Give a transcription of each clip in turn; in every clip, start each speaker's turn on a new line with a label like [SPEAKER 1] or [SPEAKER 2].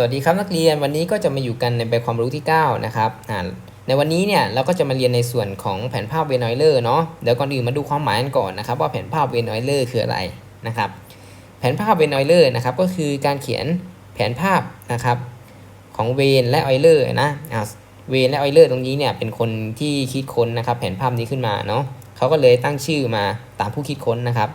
[SPEAKER 1] สวัสดีครับนักเรียนวันนี้ก็จะมาอยู่กันในใบความรู้ที่ 9 นะครับในวันนี้เนี่ยเราก็จะมาเรียนในส่วนของแผนภาพเวนอยเลอร์เนาะเดี๋ยวก่อนอื่นมาดูความหมายกันก่อนนะครับ ว่าแผนภาพเวนอยเลอร์คืออะไรนะครับ แผนภาพเวนอยเลอร์นะครับก็คือการเขียนแผนภาพนะครับของเวนและออยเลอร์นะเวนและออยเลอร์ตรงนี้เนี่ยเป็นคนที่คิดค้นนะครับ แผนภาพนี้ขึ้นมาเนาะเขาก็เลยตั้งชื่อมาตามผู้คิดค้นนะครับ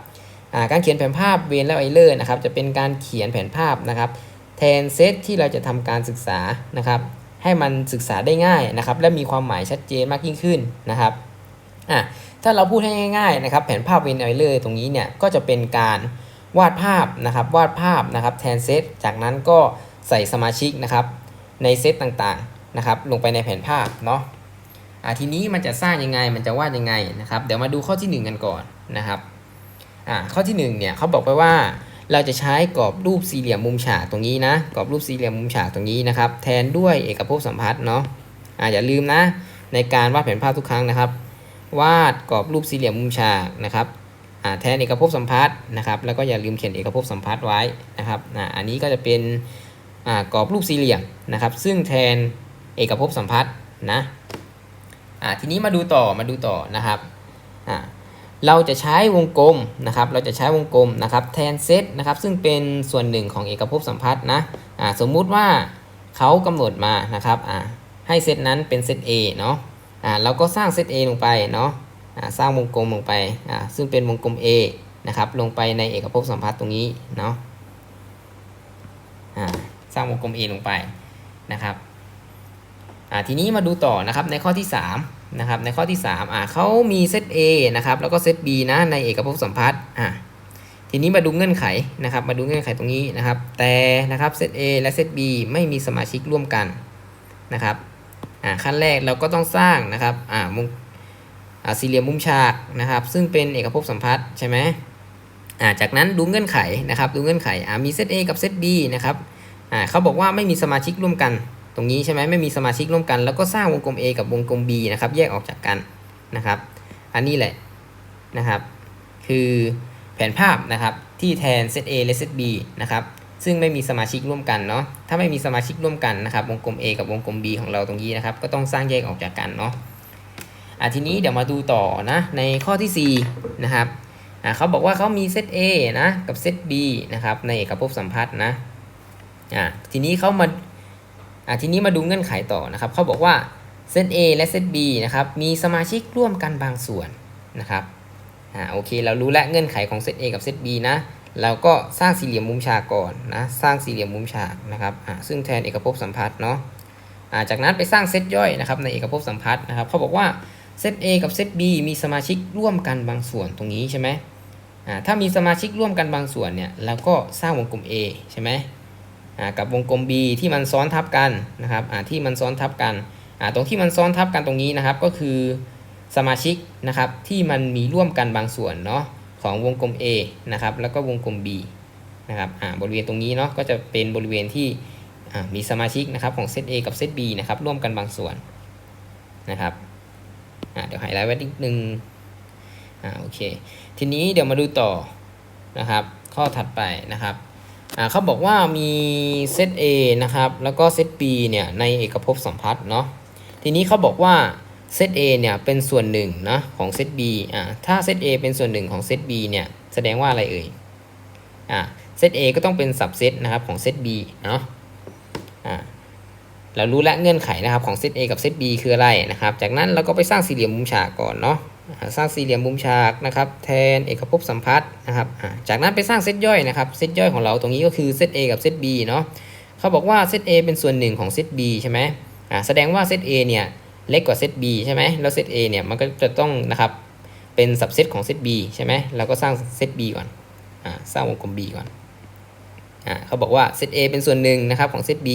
[SPEAKER 1] การเขียนแผนภาพเวนและออยเลอร์นะครับจะเป็นการเขียนแผนภาพนะครับ แทนเซตที่เราจะทำการศึกษานะครับ ให้มันศึกษาได้ง่ายนะครับ และมีความหมายชัดเจนมากยิ่งขึ้นนะครับอะถ้าเราพูดให้ง่ายๆนะครับ แผนภาพเวนไอเลอร์ตรงนี้เนี่ยก็จะเป็นการวาดภาพนะครับ วาดภาพนะครับแทนเซตจากนั้นก็ใส่สมาชิกนะครับในเซตต่างๆนะครับ ลงไปในแผนภาพเนาะอะทีนี้มันจะสร้างยังไงมันจะวาดยังไงนะครับ เดี๋ยวมาดูข้อที่ 1 กันก่อนนะครับอะข้อที่1เนี่ยเขาบอกไปว่า เราจะใช้กรอบรูปสี่เหลี่ยมมุมฉากตรงนี้นะ กรอบรูปสี่เหลี่ยมมุมฉากตรงนี้นะครับ แทนด้วยเอกภพสัมพัทธ์เนาะอ่าอย่าลืมนะ ในการวาดแผนภาพทุกครั้งนะครับ วาดกรอบรูปสี่เหลี่ยมมุมฉากนะครับอ่าแทนเอกภพสัมพัทธ์นะครับ แล้วก็อย่าลืมเขียนเอกภพสัมพัทธ์ไว้นะครับอ่าอันนี้ก็จะเป็นอ่ากรอบรูปสี่เหลี่ยมนะครับ ซึ่งแทนเอกภพสัมพัทธ์นะอ่าทีนี้มาดูต่อมาดูต่อนะครับอ่า เราจะใช้วงกลมนะครับ เราจะใช้วงกลมนะครับแทนเซตนะครับ ซึ่งเป็นส่วนหนึ่งของเอกภพสัมพัทธ์นะอ่าสมมุติว่าเขากำหนดมานะครับอ่าให้เซตนั้นเป็นเซต A เนาะอ่าเราก็สร้างเซต A ลงไปเนาะอ่าสร้างวงกลมลงไปอ่าซึ่งเป็นวงกลม A นะครับ ลงไปในเอกภพสัมพัทธ์ตรงนี้เนาะอ่าสร้างวงกลม A ลงไปนะครับ ทีนี้มาดูต่อนะครับในข้อที่3นะครับในข้อที่3อ่าเขามีเซต A นะครับแล้วก็เซต B นะในเอกภพสัมพัทธ์อ่าทีนี้มาดูเงื่อนไขนะครับมาดูเงื่อนไขตรงนี้นะครับ แต่นะครับเซต A และเซต B ไม่มีสมาชิกร่วมกันนะครับอ่าขั้นแรกเราก็ต้องสร้างนะครับอ่ามุมอ่าสี่เหลี่ยมมุมฉากนะครับ ซึ่งเป็นเอกภพสัมพัทธ์ใช่ไหมอ่าจากนั้นดูเงื่อนไขนะครับดูเงื่อนไขอ่ามีเซต A กับเซต B นะครับอ่าเขาบอกว่าไม่มีสมาชิกร่วมกัน ตรงนี้ใช่ไหมไม่มีสมาชิกร่วมกัน แล้วก็สร้างวงกลม A กับวงกลม B นะครับ แยกออกจากกันนะครับ อันนี้แหละนะครับ คือแผนภาพนะครับที่แทนเซต A และเซต B นะครับ ซึ่งไม่มีสมาชิกร่วมกันเนาะถ้าไม่มีสมาชิกร่วมกันนะครับ วงกลม A กับวงกลม B ของเราตรงนี้นะครับ ก็ต้องสร้างแยกออกจากกันเนาะอะทีนี้เดี๋ยวมาดูต่อนะในข้อที่4นะครับอะเขาบอกว่าเขามีเซต A นะกับเซต B นะครับในเอกภพสัมพัทธ์นะอะทีนี้เขามา อะทีนี้มาดูเงื่อนไขต่อนะครับเขาบอกว่าเซต A และเซต B นะครับมีสมาชิกร่วมกันบางส่วนนะครับอ่าโอเคเรารู้แล้วเงื่อนไขของเซต A กับเซต B นะเราก็สร้างสี่เหลี่ยมมุมฉากก่อนนะสร้างสี่เหลี่ยมมุมฉากนะครับอ่าซึ่งแทนเอกภพสัมพัทธ์เนาะอ่าจากนั้นไปสร้างเซตย่อยนะครับในเอกภพสัมพัทธ์นะครับเขาบอกว่าเซต A กับเซต B มีสมาชิกร่วมกันบางส่วนตรงนี้ใช่ไหมอ่าถ้ามีสมาชิกร่วมกันบางส่วนเนี่ยเราก็สร้างวงกลม A ใช่ไหม กับวงกลม B ที่มันซ้อนทับกันนะครับที่มันซ้อนทับกัน ตรงที่มันซ้อนทับกันตรงนี้นะครับ ก็คือสมาชิกนะครับที่มันมีร่วมกันบางส่วนเนาะของวงกลม A นะครับแล้วก็วงกลม B นะครับบริเวณตรงนี้เนาะก็จะเป็นบริเวณที่มีสมาชิกนะครับของเซต A กับเซต B นะครับร่วมกันบางส่วนนะครับเดี๋ยวไฮไลท์ไว้นิดนึงอ่าโอเคทีนี้เดี๋ยวมาดูต่อนะครับข้อถัดไปนะครับ เขาบอกว่ามีเซต A นะครับ แล้วก็เซต B เนี่ยในเอกภพสัมพัทธ์เนาะ ทีนี้เขาบอกว่าเซต A เนี่ยเป็นส่วนหนึ่งนะของเซต B อ่าถ้าเซต A เป็นส่วนหนึ่งของเซต B เนี่ยแสดงว่าอะไรเอ่ย อ่าเซต A ก็ต้องเป็นสับเซตนะครับของเซต B เนาะ อ่าเรารู้และเงื่อนไขนะครับของเซต A กับเซต B คืออะไรนะครับ จากนั้นเราก็ไปสร้างสี่เหลี่ยมมุมฉากก่อนเนาะ สร้างสี่เหลี่ยมมุมฉากนะครับแทนเอกภพสัมพัทธ์นะครับจากนั้นไปสร้างเซตย่อยนะครับเซตย่อยของเราตรงนี้ก็คือเซต A กับเซต B เนาะเขาบอกว่าเซต A เป็นส่วนหนึ่งของเซต B ใช่ไหมอ่าแสดงว่าเซต A เนี่ยเล็กกว่าเซต B ใช่ไหมแล้วเซต A เนี่ยมันก็จะต้องนะครับเป็นสับเซตของเซต B ใช่ไหมเราก็สร้างเซต B ก่อนอ่าสร้างวงกลม B ก่อนอ่าเขาบอกว่าเซต A เป็นส่วนหนึ่งนะครับของเซต B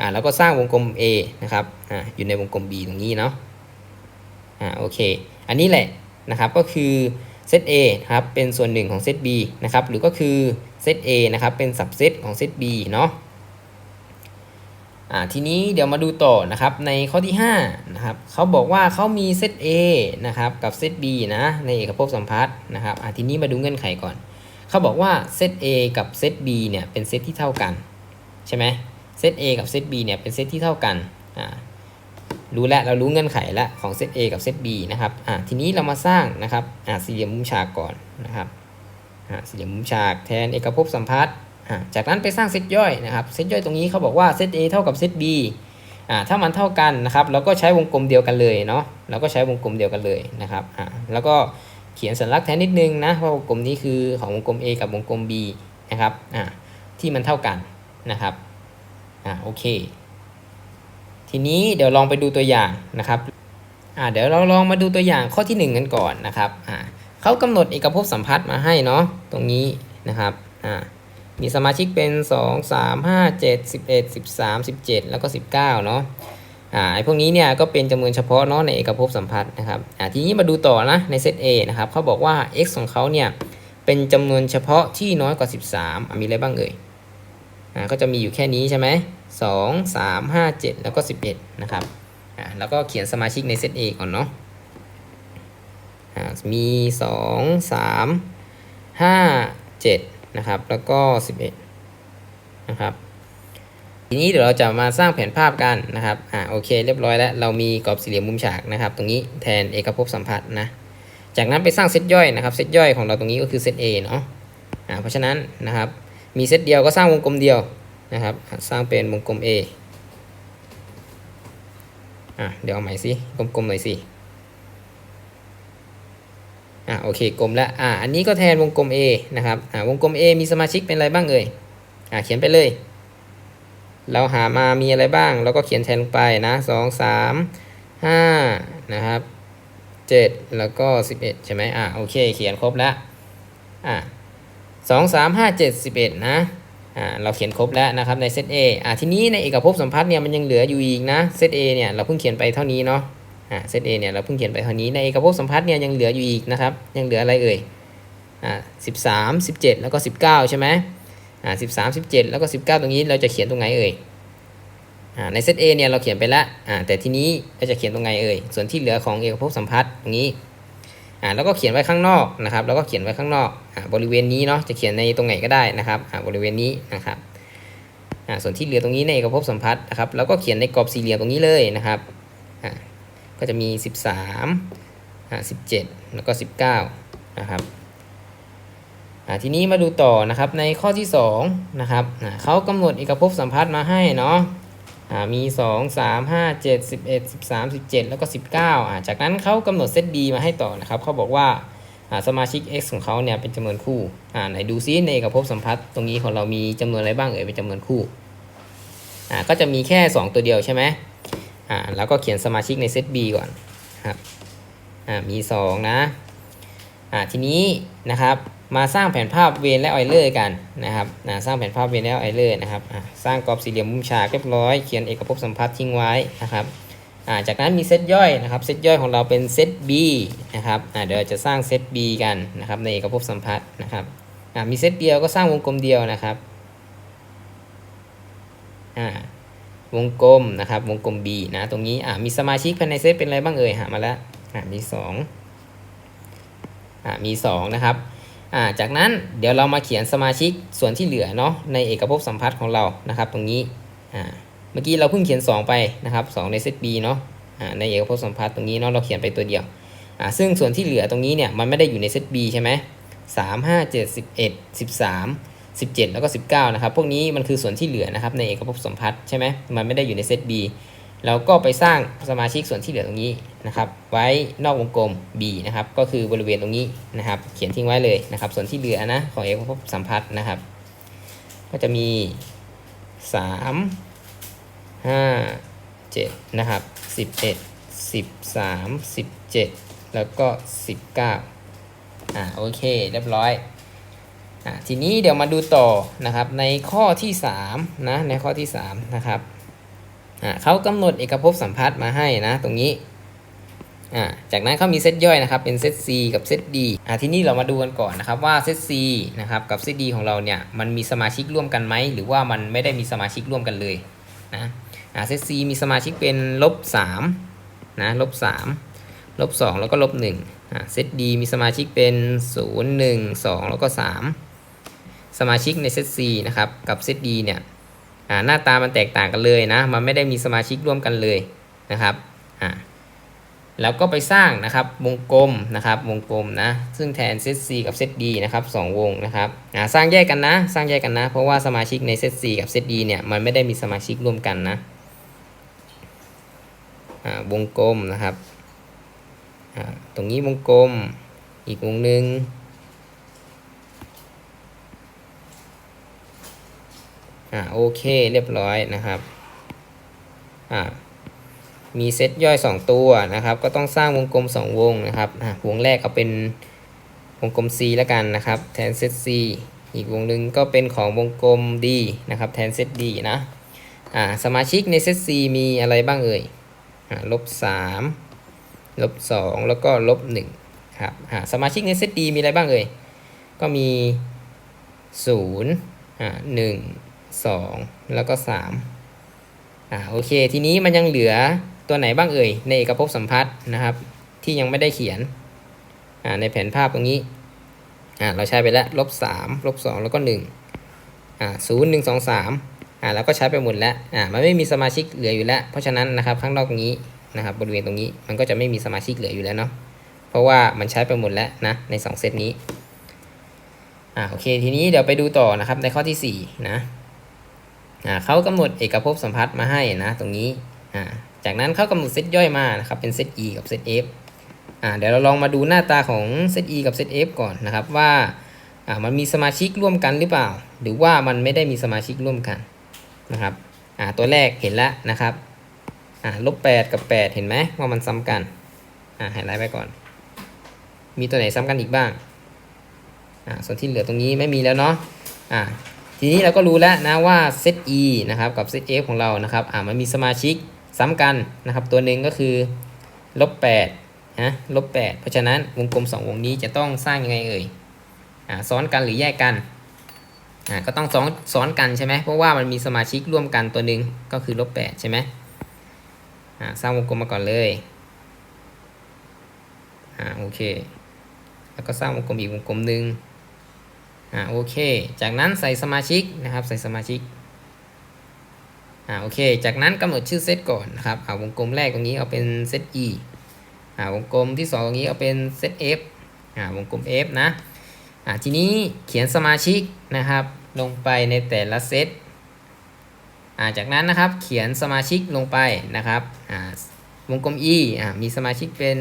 [SPEAKER 1] อ่าแล้วก็สร้างวงกลม A นะครับอ่าอยู่ในวงกลม B ตรงนี้เนาะอ่าโอเค อันนี้แหละนะครับก็คือเซต A นะครับเป็นส่วนหนึ่งของเซต B นะครับหรือก็คือเซต A นะครับเป็นสับเซตของเซต B เนาะอ่าทีนี้เดี๋ยวมาดูต่อนะครับในข้อที่5นะครับเขาบอกว่าเขามีเซต A นะครับกับเซต B นะในเอกภพสัมพัทธ์นะครับอ่าทีนี้มาดูเงื่อนไขก่อน เขาบอกว่าเซต A กับเซต B เนี่ยเป็นเซตที่เท่ากันใช่ไหมเซต A กับเซต B เนี่ยเป็นเซตที่เท่ากันอ่า รู้แล้วเรารู้เงื่อนไขแล้วของเซต A กับเซต B นะครับอ่าทีนี้เรามาสร้างนะครับอ่าสี่เหลี่ยมมุมฉากก่อนนะครับอ่าสี่เหลี่ยมมุมฉากแทนเอกภพสัมพัทธ์อ่าจากนั้นไปสร้างเซตย่อยนะครับเซตย่อยตรงนี้เขาบอกว่าเซต A เท่ากับเซต B อ่าถ้ามันเท่ากันนะครับเราก็ใช้วงกลมเดียวกันเลยเนาะเราก็ใช้วงกลมเดียวกันเลยนะครับอ่าแล้วก็เขียนสัญลักษณ์แทนนิดนึงนะว่าวงกลมนี้คือของวงกลม A กับวงกลม B นะครับอ่าที่มันเท่ากันนะครับอ่าโอเค ทีนี้เดี๋ยวลองไปดูตัวอย่างนะครับอ่าเดี๋ยวเราลองมาดูตัวอย่างข้อที่ 1 กันก่อนนะครับอ่าเขากำหนดเอกภพสัมพัทธ์มาให้เนาะตรงนี้นะครับอ่ามีสมาชิกเป็น 2 3 5 7 11 13 17 แล้วก็ 19 เนาะอ่าไอพวกนี้เนี่ยก็เป็นจำนวนเฉพาะเนาะในเอกภพสัมพัทธ์นะครับอ่าทีนี้มาดูต่อนะในเซต A นะครับเขาบอกว่า x ของเขาเนี่ยเป็นจำนวนเฉพาะที่น้อยกว่า 13 มีอะไรบ้างเอ่ย อ่าก็จะมีอยู่แค่นี้ใช่ไหมสองสามห้าเจ็ดแล้วก็สิบเอ็ดนะครับอ่าแล้วก็เขียนสมาชิกในเซต A ก่อนเนาะอ่ามีสองสามห้าเจ็ดนะครับ แล้วก็สิบเอ็ดนะครับทีนี้เดี๋ยวเราจะมาสร้างแผนภาพกันนะครับ อ่า โอเค เรียบร้อยแล้ว เรามีกรอบสี่เหลี่ยมมุมฉากนะครับ ตรงนี้แทนเอกภพสัมพัทธ์นะ จากนั้นไปสร้างเซตย่อยนะครับ เซตย่อยของเราตรงนี้ก็คือเซต A เนาะ อ่า เพราะฉะนั้นนะครับ มีเซตเดียวก็สร้างวงกลมเดียวนะครับสร้างเป็นวงกลม A อะเดี๋ยวเอาใหม่สิกลมๆหน่อยสิอะโอเคกลมแล้วอะอันนี้ก็แทนวงกลม A นะครับอะวงกลม A มีสมาชิกเป็นอะไรบ้างเอ่ยอะเขียนไปเลย เราหามามีอะไรบ้างเราก็เขียนแทนลงไปนะสองสามห้านะครับเจ็ดแล้วก็สิบเอ็ดใช่ไหมอะโอเคเขียนครบแล้วอะ สองสามห้าเจ็ดสิบเอ็ดนะอ่าเราเขียนครบแล้วนะครับในเซต A อ่าทีนี้ในเอกภพสัมพัทธ์เนี่ยมันยังเหลืออยู่อีกนะเซต A เนี่ยเราเพิ่งเขียนไปเท่านี้เนาะอ่าเซต A เนี่ยเราเพิ่งเขียนไปเท่านี้ในเอกภพสัมพัทธ์เนี่ยยังเหลืออยู่อีกนะครับยังเหลืออะไรเอ่ยอ่าสิบสามสิบเจ็ดแล้วก็สิบเก้าใช่ไหมอ่าสิบสามสิบเจ็ดแล้วก็สิบเก้าตรงนี้เราจะเขียนตรงไหนเอ่ยอ่าในเซต A เนี่ยเราเขียนไปแล้วอ่าแต่ทีนี้เราจะเขียนตรงไหนเอ่ยส่วนที่เหลือของเอกภพสัมพัทธ์ตรงนี้ อ่าแล้วก็เขียนไว้ข้างนอกนะครับ แล้วก็เขียนไว้ข้างนอกอ่าบริเวณนี้เนาะจะเขียนในตรงไหนก็ได้นะครับอ่าบริเวณนี้นะครับอ่าส่วนที่เหลือตรงนี้ในเอกภพสัมพัทธ์นะครับแล้วก็เขียนในกรอบสี่เหลี่ยมตรงนี้เลยนะครับอ่าก็จะมี 13อ่า17 แล้วก็ 19 นะครับอ่าทีนี้มาดูต่อนะครับในข้อที่2นะครับอ่าเขากำหนดเอกภพสัมพัทธ์มาให้เนาะอ่า มี 2 3 5 7 11 13 17 แล้วก็ 19อ่าจากนั้นเขากำหนดเซต B มาให้ต่อนะครับเขาบอกว่าสมาชิก x ของเขาเนี่ยเป็นจำนวนคู่อ่าไหนดูซิในเอกภพสัมพัทธ์ตรงนี้ของเรามีจำนวนอะไรบ้างเอ่ยเป็นจำนวนคู่อ่าก็จะมีแค่ 2 ตัวเดียวใช่ไหมอ่าแล้วก็เขียนสมาชิกในเซต B ก่อนครับอ่ามี 2 นะอ่าทีนี้นะครับ มาสร้างแผนภาพเวนและออยเลอร์กันนะครับนะสร้างแผนภาพเวนและออยเลอร์นะครับสร้างกรอบสี่เหลี่ยมมุมฉากเรียบร้อยเขียนเอกภพสัมพัทธ์ทิ้งไว้นะครับจากนั้นมีเซตย่อยนะครับเซตย่อยของเราเป็นเซต B นะครับเดี๋ยวจะสร้างเซต B กันนะครับในเอกภพสัมพัทธ์นะครับมีเซตเดียวก็สร้างวงกลมเดียวนะครับวงกลมนะครับวงกลม B นะตรงนี้มีสมาชิกภายในเซตเป็นอะไรบ้างเอ่ยหามาแล้วมีสองอ่ามีสองนะครับ อ่าจากนั้นเดี๋ยวเรามาเขียนสมาชิกส่วนที่เหลือเนาะในเอกภพสัมพัทธ์ของเรานะครับ ตรงนี้อ่าเมื่อกี้เราเพิ่งเขียน 2 ไปนะครับ2ในเซต B เนาะอ่าในเอกภพสัมพัทธ์ตรงนี้เนาะเราเขียนไปตัวเดียวอ่าซึ่งส่วนที่เหลือตรงนี้เนี่ยมันไม่ได้อยู่ในเซต B ใช่ไหมสามห้าเจ็ดสิบเอ็ดสิบสามสิบเจ็ดแล้วก็สิบเก้านะครับ พวกนี้มันคือส่วนที่เหลือนะครับ ในเอกภพสัมพัทธ์ใช่ไหมมันไม่ได้อยู่ในเซต B เราก็ไปสร้างสมาชิกส่วนที่เหลือตรงนี้นะครับ ไว้นอกวงกลม B นะครับ ก็คือบริเวณตรงนี้นะครับ เขียนทิ้งไว้เลยนะครับ ส่วนที่เหลือนะของเอกภพสัมพัทธ์นะครับ ก็จะมี 3 5 7 นะครับ 11 13 17 แล้วก็ 19 อ่าโอเค เรียบร้อยอ่าทีนี้เดี๋ยวมาดูต่อนะครับในข้อที่3นะในข้อที่3นะครับ อ่าเขากำหนดเอกภพสัมพัทธ์มาให้นะตรงนี้อ่าจากนั้นเขามีเซตย่อยนะครับเป็นเซต C กับเซต D อ่าทีนี้เรามาดูกันก่อนนะครับว่าเซต C นะครับกับเซต D ของเราเนี่ยมันมีสมาชิกร่วมกันไหมหรือว่ามันไม่ได้มีสมาชิกร่วมกันเลยนะอ่าเซต C มีสมาชิกเป็นลบ3นะลบ3ลบ2แล้วก็ลบ1อ่าเซต D มีสมาชิกเป็น0 1 2 แล้วก็ 3 สมาชิกในเซต C นะครับกับเซต D เนี่ย หน้าตามันแตกต่างกันเลยนะ มันไม่ได้มีสมาชิกร่วมกันเลยนะครับอ่าแล้วก็ไปสร้างนะครับวงกลมนะครับวงกลมนะ ซึ่งแทนเซต C กับเซต D นะครับสองวงนะครับอ่าสร้างแยกกันนะ สร้างแยกกันนะ เพราะว่าสมาชิกในเซต C กับเซต D เนี่ยมันไม่ได้มีสมาชิกร่วมกันนะอ่าวงกลมนะครับอ่าตรงนี้วงกลมอีกวงหนึ่ง อ่าโอเคเรียบร้อยนะครับอ่ามีเซตย่อย 2 ตัวนะครับ ก็ต้องสร้างวงกลม 2 วงนะครับอ่าวงแรกเอาเป็นวงกลม C แล้วกันนะครับ แทนเซต C อีกวงหนึ่งก็เป็นของวงกลม D นะครับ แทนเซต D นะอ่าสมาชิกในเซต C มีอะไรบ้างเอ่ยอ่าลบ3ลบ2แล้วก็ลบ1ครับอ่าสมาชิกในเซต D มีอะไรบ้างเอ่ยก็มี0อ่า1 สองแล้วก็สามอ่าโอเค ทีนี้มันยังเหลือตัวไหนบ้างเอ่ย ในเอกภพสัมพัทธ์นะครับ ที่ยังไม่ได้เขียนอ่าในแผนภาพตรงนี้อ่าเราใช้ไปแล้วลบสามลบสองแล้วก็หนึ่งอ่าศูนย์หนึ่งสองสามอ่าแล้วก็ใช้ไปหมดแล้วอ่ามันไม่มีสมาชิกเหลืออยู่แล้ว เพราะฉะนั้นนะครับข้างนอกนี้นะครับบริเวณตรงนี้มันก็จะไม่มีสมาชิกเหลืออยู่แล้วเนาะเพราะว่ามันใช้ไปหมดแล้วนะในสองเซตนี้อ่าโอเคทีนี้เดี๋ยวไปดูต่อนะครับในข้อที่สี่นะ เขากำหนดเอกภพสัมพัทธ์มาให้นะตรงนี้ จากนั้นเขากำหนดเซตย่อยมานะครับเป็นเซต E กับเซต F อ่าเดี๋ยวเราลองมาดูหน้าตาของเซต E กับเซต F ก่อนนะครับว่าอ่ามันมีสมาชิกร่วมกันหรือเปล่า หรือว่ามันไม่ได้มีสมาชิกร่วมกันนะครับอ่าตัวแรกเห็นแล้วนะครับอ่าลบแปดกับแปดเห็นไหมว่ามันซ้ำกันอ่าไฮไลท์ไปก่อน มีตัวไหนซ้ำกันอีกบ้างอ่าส่วนที่เหลือตรงนี้ไม่มีแล้วเนาะอ่า ทีนี้เราก็รู้แล้วนะว่าเซต E นะครับกับเซต F ของเรานะครับอ่ามันมีสมาชิกซ้ำกันนะครับตัวหนึ่งก็คือลบ8นะลบ8เพราะฉะนั้นวงกลม 2 วงนี้จะต้องสร้างยังไงเอ่ยอ่าซ้อนกันหรือแยกกันอ่าก็ต้องซ้อนซ้อนกันใช่ไหมเพราะว่ามันมีสมาชิกร่วมกันตัวหนึ่งก็คือลบ8ใช่ไหมอ่าสร้างวงกลมมาก่อนเลยอ่าโอเค แล้วก็สร้างวงกลมอีกวงกลมหนึ่ง อ่าโอเค จากนั้นใส่สมาชิกนะครับ ใส่สมาชิกอ่าโอเค จากนั้นกำหนดชื่อเซตก่อนนะครับอ่าวงกลมแรกตรงนี้เอาเป็นเซต E อ่าวงกลมที่สองตรงนี้เอาเป็นเซต F อ่าวงกลม F นะอ่าทีนี้เขียนสมาชิกนะครับ ลงไปในแต่ละเซตอ่าจากนั้นนะครับเขียนสมาชิกลงไปนะครับอ่าวงกลม E อ่ามีสมาชิกเป็น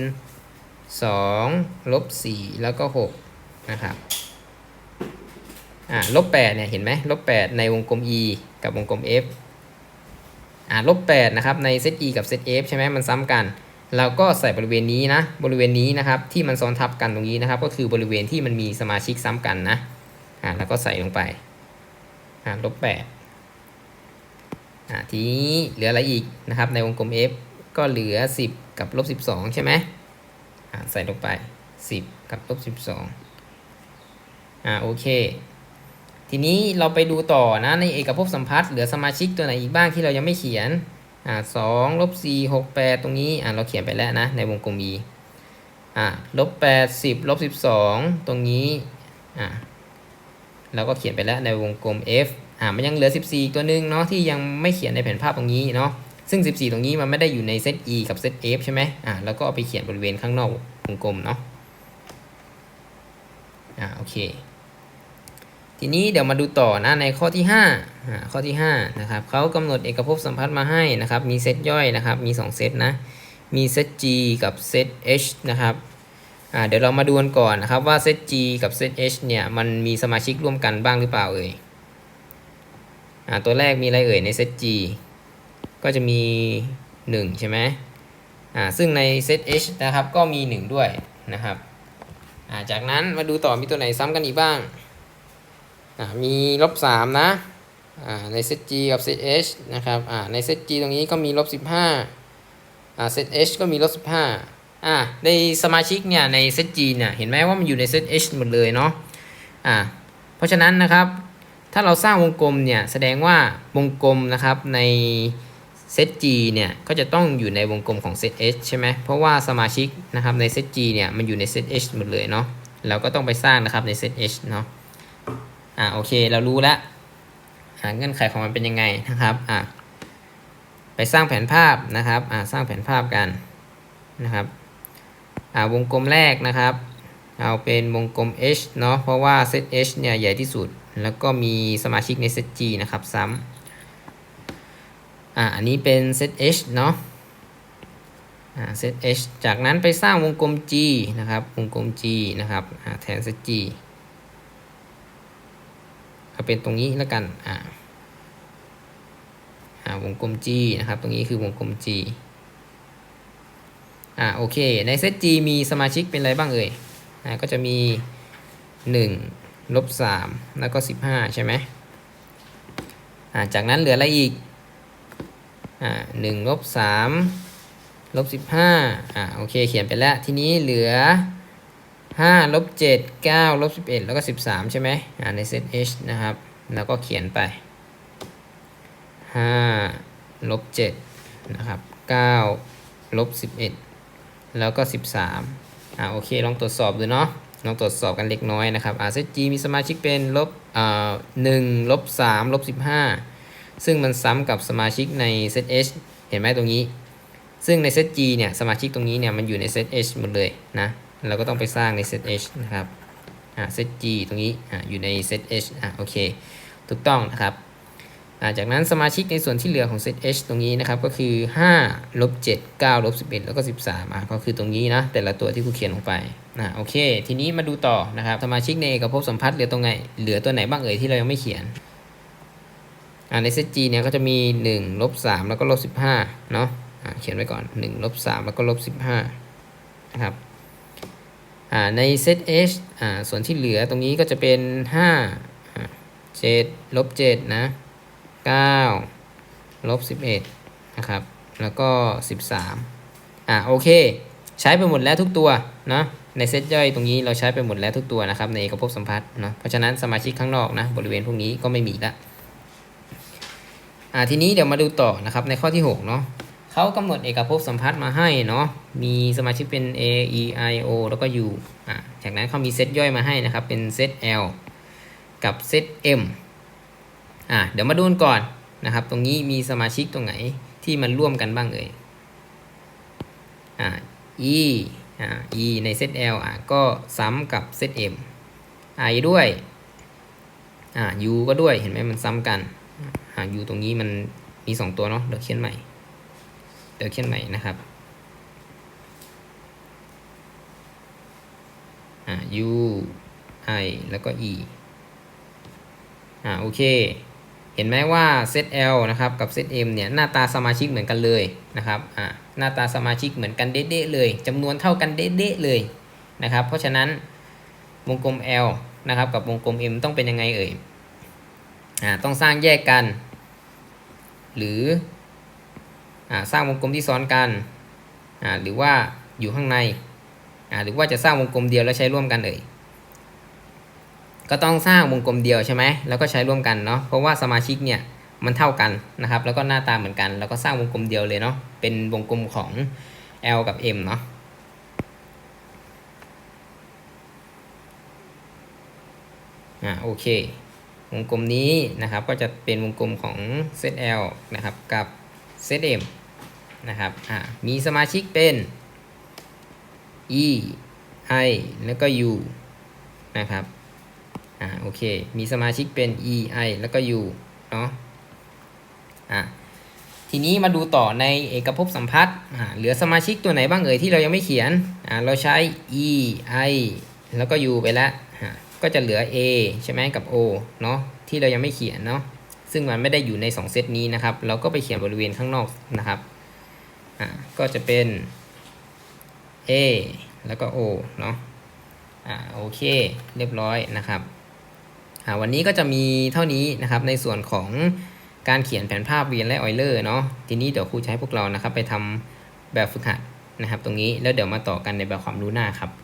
[SPEAKER 1] 2ลบ4แล้วก็6นะครับ อ่าลบแปดเนี่ยเห็นไหมลบแปดในวงกลม e กับวงกลม f อ่าลบแปดนะครับในเซต e กับเซต f ใช่ไหมมันซ้ำกัน เราก็ใส่บริเวณนี้นะ บริเวณนี้นะครับที่มันซ้อนทับกันตรงนี้นะครับ ก็คือบริเวณที่มันมีสมาชิกซ้ำกันนะอ่าแล้วก็ใส่ลงไปอ่าลบแปดอ่าทีนี้เหลืออะไรอีกนะครับในวงกลม f ก็เหลือ 10 กับลบ12 ใช่ไหมอ่าใส่ลงไป 10 กับลบ12อ่าโอเค ทีนี้เราไปดูต่อนะในเอกภพสัมพัทธ์เหลือสมาชิกตัวไหนอีกบ้างที่เรายังไม่เขียนอ่าสองลบสี่หกแปดตรงนี้อ่าเราเขียนไปแล้วนะในวงกลม e อ่าลบแปดสิบลบสิบสองตรงนี้อ่าเราก็เขียนไปแล้วในวงกลม f อ่ามันยังเหลือ 14 ตัวหนึงเนาะที่ยังไม่เขียนในแผนภาพตรงนี้เนาะซึ่ง 14 ตรงนี้มันไม่ได้อยู่ในเซต e กับเซต f ใช่ไหมอ่าแล้วก็เอาไปเขียนบริเวณข้างนอกวงกลมเนาะอ่าโอเค ทีนี้เดี๋ยวมาดูต่อนะในข้อที่5อ่าข้อที่5นะครับเขากำหนดเอกภพสัมพัทธ์มาให้นะครับ มีเซตย่อยนะครับ มี 2 เซตนะ มีเซต G กับเซต H นะครับเดี๋ยวเรามาดูกันก่อนนะครับว่าเซต G กับเซต H เนี่ยมันมีสมาชิกร่วมกันบ้างหรือเปล่าเอ่ยอตัวแรกมีอะไรเอ่ยในเซต G ก็จะมี 1 ใช่ไหมซึ่งในเซต H นะครับก็มี 1 ด้วยนะครับจากนั้นมาดูต่อมีตัวไหนซ้ำกันอีกบ้าง มีลบสามนะในเซต G กับเซต H นะครับในเซต G ตรงนี้ก็มีลบสิบห้าอ่าเซต H ก็มีลบสิบห้าอ่าในสมาชิกเนี่ยในเซต G เนี่ยเห็นไหมว่ามันอยู่ในเซต H หมดเลยเนาะอ่าเพราะฉะนั้นนะครับถ้าเราสร้างวงกลมเนี่ยแสดงว่าวงกลมนะครับในเซต G เนี่ยก็จะต้องอยู่ในวงกลมของเซต H ใช่ไหมเพราะว่าสมาชิกนะครับในเซต G เนี่ยมันอยู่ในเซต H หมดเลยเนาะเราก็ต้องไปสร้างนะครับในเซต H เนาะ อ่าโอเคเรารู้แล้วอ่าเงื่อนไขของมันเป็นยังไงนะครับอ่าไปสร้างแผนภาพนะครับอ่าสร้างแผนภาพกันนะครับอ่าวงกลมแรกนะครับ เอาเป็นวงกลม h เนาะเพราะว่าเซต h เนี่ยใหญ่ที่สุด แล้วก็มีสมาชิกในเซต g นะครับซ้ำอ่าอันนี้เป็นเซต h เนาะอ่าเซต h จากนั้นไปสร้างวงกลม g นะครับวงกลม g นะครับอ่าแทนเซต g เอาเป็นตรงนี้แล้วกันอ่าอ่าวงกลม g นะครับ ตรงนี้คือวงกลม g อ่าโอเค ในเซต g มีสมาชิกเป็นอะไรบ้างเอ่ยนะก็จะมี 1 ลบ 3 แล้วก็ 15 ใช่ไหมอ่าจากนั้นเหลืออะไรอีกอ่า1ลบ3ลบ15อ่าโอเคเขียนไปแล้ว ทีนี้เหลือ 5ลบ7 9ลบ11แล้วก็13ใช่ไหมอ่าในเซต h นะครับ แล้วก็เขียนไป5ลบ7นะครับ9ลบ11แล้วก็13อ่าโอเค ลองตรวจสอบดูเนาะลองตรวจสอบกันเล็กน้อยนะครับอ่าเซต G มีสมาชิกเป็นลบอ่าหนึ่งลบสามลบสิบห้าซึ่งมันซ้ำกับสมาชิกในเซต H เห็นไหมตรงนี้ ซึ่งในเซต G เนี่ยสมาชิกตรงนี้เนี่ยมันอยู่ในเซต H หมดเลยนะ เราก็ต้องไปสร้างในเซต H นะครับอ่าเซต G ตรงนี้อ่าอยู่ในเซต H อ่าโอเค ถูกต้องนะครับอ่าจากนั้นสมาชิกในส่วนที่เหลือของเซต H ตรงนี้นะครับก็คือ5ลบ7 9ลบ11 แล้วก็ 13อะก็คือตรงนี้นะแต่ละตัวที่ครูเขียนลงไปอ่าโอเค ทีนี้มาดูต่อนะครับสมาชิกในเอกภพสัมพัทธ์เหลือตรงไหนเหลือตัวไหนบ้างเอ่ยที่เรายังไม่เขียนอ่าในเซต G เนี่ยก็จะมี1ลบ3แล้วก็ลบ15เนาะอ่าเขียนไว้ก่อน1ลบ3แล้วก็ลบ15นะครับ ในเซต H อ่าส่วนที่เหลือตรงนี้ก็จะเป็น 5 7ลบ7นะ9ลบ11นะครับ แล้วก็ 13อะโอเค ใช้ไปหมดแล้วทุกตัวเนาะในเซตย่อยตรงนี้เราใช้ไปหมดแล้วทุกตัวนะครับ ในเอกภพสัมพัทธ์เนาะเพราะฉะนั้นสมาชิกข้างนอกนะบริเวณพวกนี้ก็ไม่มีละอะทีนี้เดี๋ยวมาดูต่อนะครับในข้อที่6เนาะ เขากำหนดเอกภพสัมพัทธ์มาให้เนาะ มีสมาชิกเป็น A E I O แล้วก็ U อะจากนั้นเขามีเซตย่อยมาให้นะครับ เป็นเซต L กับเซต M อะเดี๋ยวมาดูกันก่อนนะครับ ตรงนี้มีสมาชิกตรงไหนที่มันร่วมกันบ้างเอ่ย อ่า e อ่า e ในเซต l อะก็ซ้ำกับเซต m i ด้วย อ่า u ก็ด้วย เห็นไหมมันซ้ำกัน อ่า u ตรงนี้มันมี 2 ตัวเนาะ เดี๋ยวเขียนใหม่ ดี๋ยวเขียนใหม่นะครับอ่า u i แล้วก็ e อ่าโอเค เห็นไหมว่าเซต L นะครับกับเซต M เนี่ยหน้าตาสมาชิกเหมือนกันเลยนะครับอ่าหน้าตาสมาชิกเหมือนกันเด๊ะเลยจำนวนเท่ากันเด๊ะเลยนะครับเพราะฉะนั้นวงกลม L นะครับกับวงกลม M ต้องเป็นยังไงเอ่ยอ่าต้องสร้างแยกกัน หรือ สร้างวงกลมที่ซ้อนกันหรือว่าอยู่ข้างในหรือว่าจะสร้างวงกลมเดียวแล้วใช้ร่วมกันเอ่ยก็ต้องสร้างวงกลมเดียวใช่ไหมแล้วก็ใช้ร่วมกันเนาะเพราะว่าสมาชิกเนี่ยมันเท่ากันนะครับ แล้วก็หน้าตาเหมือนกัน แล้วก็สร้างวงกลมเดียวเลยเนาะเป็นวงกลมของ L กับ M เนาะอ่าโอเควงกลมนี้นะครับก็จะเป็นวงกลมของเซต L นะครับกับเซต M นะครับอ่ามีสมาชิกเป็น E I แล้วก็ U นะครับอ่าโอเค มีสมาชิกเป็น e i แล้วก็ u เนาะอ่าทีนี้มาดูต่อในเอกภพสัมพัทธ์อ่าเหลือสมาชิกตัวไหนบ้างเอ่ยที่เรายังไม่เขียนอ่าเราใช้ e i แล้วก็ u ไปแล้ว ก็จะเหลือ a ใช่ไหมกับ o เนาะที่เรายังไม่เขียนเนาะซึ่งมันไม่ได้อยู่ใน 2 เซตนี้นะครับ เราก็ไปเขียนบริเวณข้างนอกนะครับ อ่าก็จะเป็น a แล้วก็ o เนาะอ่าโอเคเรียบร้อยนะครับวันนี้ก็จะมีเท่านี้นะครับในส่วนของการเขียนแผนภาพเวียนและออยเลอร์เนาะทีนี้เดี๋ยวครูจะให้พวกเรานะครับไปทำแบบฝึกหัดนะครับ ตรงนี้แล้วเดี๋ยวมาต่อกันในแบบความรู้หน้าครับ